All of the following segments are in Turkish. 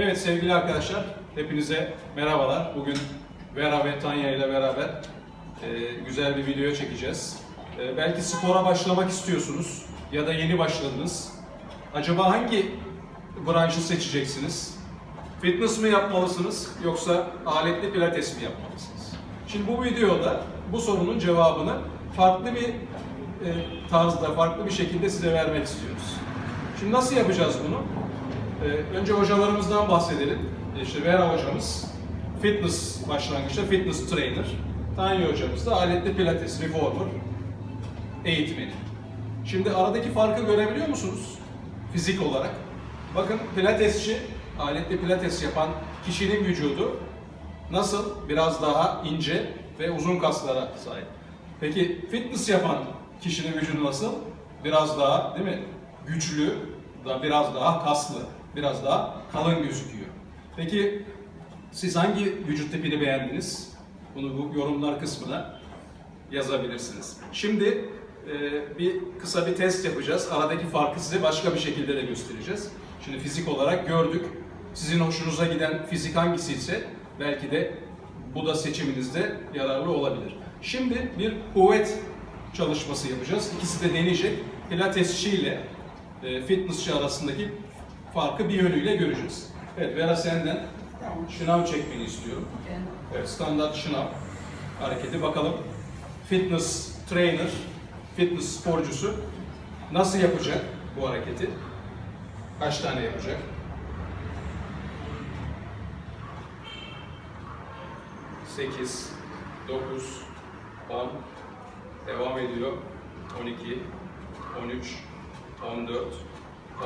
Evet sevgili arkadaşlar, hepinize merhabalar. Bugün Vera ve Tanya ile beraber e, güzel bir video çekeceğiz. E, belki spora başlamak istiyorsunuz ya da yeni başladınız. Acaba hangi branşı seçeceksiniz? Fitness mi yapmalısınız yoksa aletli pilates mi yapmalısınız? Şimdi bu videoda bu sorunun cevabını farklı bir e, tarzda, farklı bir şekilde size vermek istiyoruz. Şimdi nasıl yapacağız bunu? Ee, önce hocalarımızdan bahsedelim. İşte Vera hocamız fitness başlangıçta fitness trainer. Tanya hocamız da aletli pilates reformer eğitmeni. Şimdi aradaki farkı görebiliyor musunuz? Fizik olarak. Bakın pilatesçi, aletli pilates yapan kişinin vücudu nasıl? Biraz daha ince ve uzun kaslara sahip. Peki fitness yapan kişinin vücudu nasıl? Biraz daha değil mi? Güçlü, da biraz daha kaslı, biraz daha kalın gözüküyor. Peki siz hangi vücut tipini beğendiniz? Bunu bu yorumlar kısmına yazabilirsiniz. Şimdi e, bir kısa bir test yapacağız. Aradaki farkı size başka bir şekilde de göstereceğiz. Şimdi fizik olarak gördük. Sizin hoşunuza giden fizik hangisi ise belki de bu da seçiminizde yararlı olabilir. Şimdi bir kuvvet çalışması yapacağız. İkisi de deneyecek. Pilatesçi ile e, fitnessçi arasındaki farkı bir yönüyle göreceğiz. Evet Vera senden şınav çekmeni istiyorum. Evet, standart şınav hareketi bakalım. Fitness trainer, fitness sporcusu nasıl yapacak bu hareketi? Kaç tane yapacak? Sekiz, dokuz, on, devam ediyor. On iki, on üç, on dört,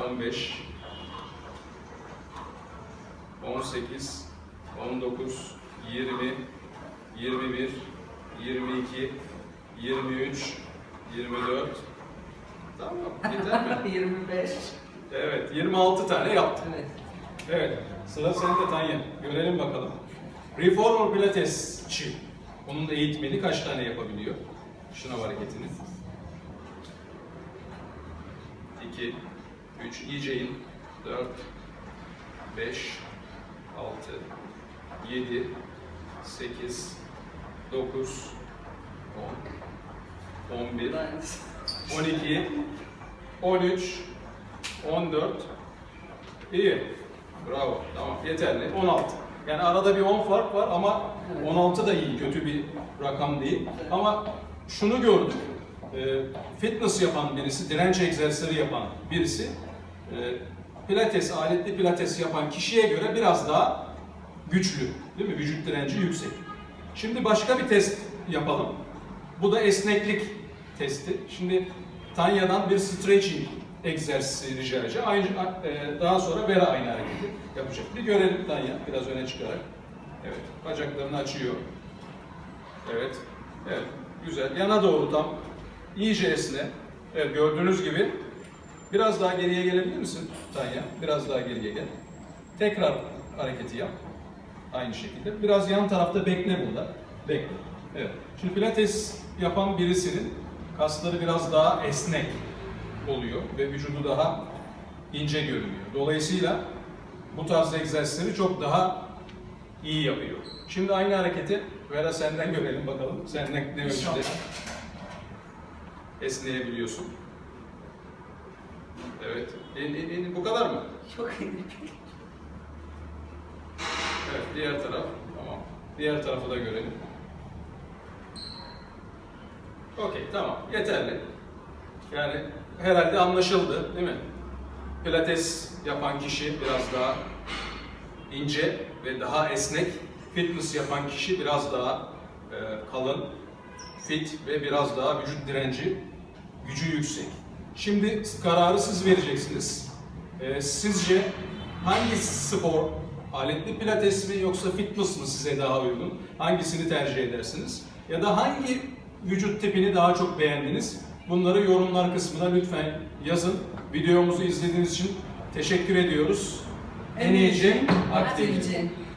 on beş, 18, 19, 20, 21, 22, 23, 24. Tamam, yeter mi? 25. Evet, 26 tane yaptım. Evet. Evet, sıra sende Tanya. Görelim bakalım. Reformer Pilatesçi. Onun da eğitmeni kaç tane yapabiliyor? Şınav hareketini. 2, 3, iyice in. 4, 5, 6, 7, 8, 9, 10, 11, 12, 13, 14. İyi. Bravo. Tamam. Yeterli. 16. Yani arada bir 10 fark var ama 16 da iyi. Kötü bir rakam değil. Ama şunu gördük. Ee, fitness yapan birisi, direnç egzersizleri yapan birisi e, pilates, aletli pilates yapan kişiye göre biraz daha güçlü. Değil mi? Vücut direnci yüksek. Şimdi başka bir test yapalım. Bu da esneklik testi. Şimdi Tanya'dan bir stretching egzersizi rica edeceğim. Aynı, e, daha sonra Vera aynı hareketi yapacak. Bir görelim Tanya biraz öne çıkarak. Evet. Bacaklarını açıyor. Evet. Evet. Güzel. Yana doğru tam. İyice esne. Evet gördüğünüz gibi. Biraz daha geriye gelebilir misin Tanya? Biraz daha geriye gel. Tekrar hareketi yap. Aynı şekilde. Biraz yan tarafta bekle burada. Bekle. Evet. Şimdi pilates yapan birisinin kasları biraz daha esnek oluyor ve vücudu daha ince görünüyor. Dolayısıyla bu tarz egzersizleri çok daha iyi yapıyor. Şimdi aynı hareketi Vera senden görelim bakalım. Sen ne, ölçüde esneyebiliyorsun? Evet. En, en, en- bu kadar mı? Çok iyi. Evet, diğer taraf. Tamam. Diğer tarafı da görelim. Okey, tamam. Yeterli. Yani herhalde anlaşıldı, değil mi? Pilates yapan kişi biraz daha ince ve daha esnek. Fitness yapan kişi biraz daha e, kalın, fit ve biraz daha vücut direnci, gücü yüksek. Şimdi kararı siz vereceksiniz. E, sizce hangi spor, aletli pilates mi yoksa fitness mı size daha uygun? Hangisini tercih edersiniz? Ya da hangi vücut tipini daha çok beğendiniz? Bunları yorumlar kısmına lütfen yazın. Videomuzu izlediğiniz için teşekkür ediyoruz. En iyice aktif.